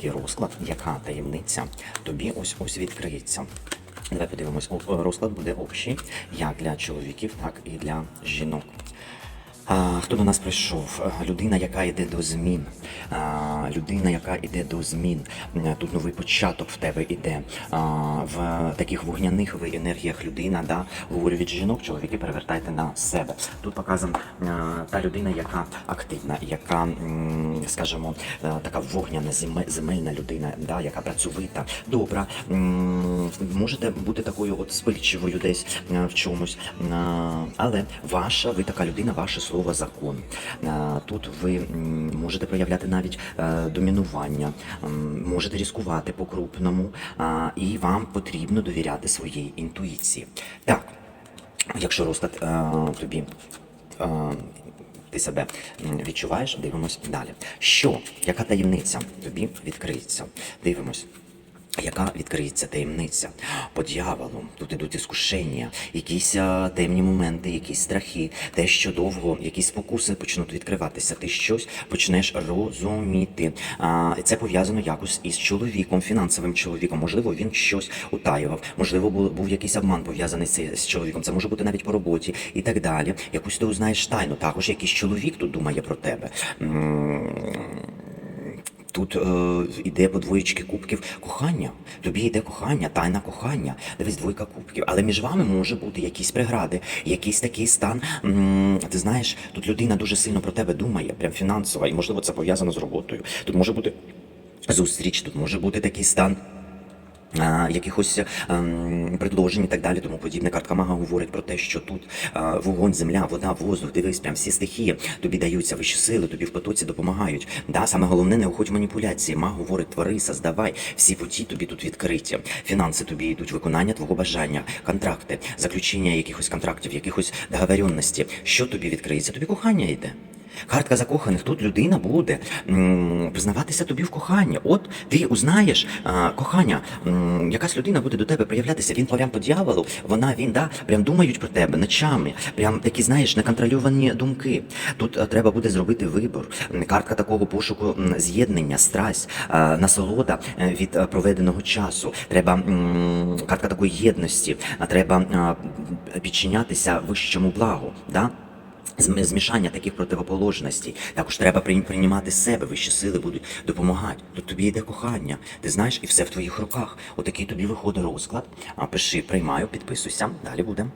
такий розклад, яка таємниця тобі ось ось відкриється. Давай подивимось, розклад буде общий як для чоловіків, так і для жінок. Хто до нас прийшов? Людина, яка йде до змін. Людина, яка йде до змін. Тут новий початок в тебе йде. В таких вогняних ви енергіях людина, да, говорю від жінок, чоловіки перевертайте на себе. Тут показана та людина, яка активна, яка, скажімо, е, така вогняна земельна людина, да, яка працьовита, добра. Можете бути такою от спильчивою десь е, в чомусь. Але ваша, ви така людина, ваше слово закон. Е, Тут ви можете проявляти навіть е, домінування, можете ризикувати по-крупному, і вам потрібно довіряти своїй інтуїції. Так, якщо розклад е, тобі. е, Ти себе відчуваєш, дивимось далі. Що, яка таємниця тобі відкриється? Дивимось. Яка відкриється таємниця по дьяволу? Тут ідуть іскушення, якісь а, темні моменти, якісь страхи, те, що довго, якісь спокуси почнуть відкриватися. Ти щось почнеш розуміти. А, це пов'язано якось із чоловіком, фінансовим чоловіком. Можливо, він щось утаював, можливо, був, був якийсь обман пов'язаний з, з чоловіком. Це може бути навіть по роботі і так далі. Якусь ти узнаєш тайну. Також якийсь чоловік тут думає про тебе. М, Тут е, іде по двоєчки кубків кохання. Тобі йде кохання, тайна кохання. Дивись, двойка кубків. Але між вами може бути якісь прегради, якийсь такий стан. м, ти знаєш, тут людина дуже сильно про тебе думає, прям фінансово, і можливо це пов'язано з роботою. Тут може бути зустріч, тут може бути такий стан. Якихось ем, предложень і так далі, тому подібне. Картка мага говорить про те, що тут вогонь, земля, вода, воздух, дивись, прям всі стихії тобі даються вищі сили, тобі в потоці допомагають. Да, саме головне, не уходь маніпуляції. Маг говорить, твори, создавай, всі путі тобі тут відкриті. Фінанси тобі йдуть, виконання твого бажання, контракти, заключення якихось контрактів, якихось договоренності. Що тобі відкриється? Тобі кохання йде. Картка закоханих тут людина буде признаватися тобі в коханні. От ти узнаєш кохання, якась людина буде до тебе проявлятися. Він прям по дьяволу, вона він да прям думають про тебе ночами. Прям такі, знаєш, неконтрольовані думки. Тут треба буде зробити вибор. Картка такого пошуку з'єднання, страсть, насолода е, від проведеного часу. Треба картка такої єдності. Треба підчинятися вищому благу. Да? Зм- Змішання таких противоположностей. Також треба приймати себе, вищі сили будуть допомагати. Тут тобі йде кохання. Ти знаєш, і все в твоїх руках. Отакий тобі виходить розклад. А пиши, приймаю, підписуйся. Далі буде.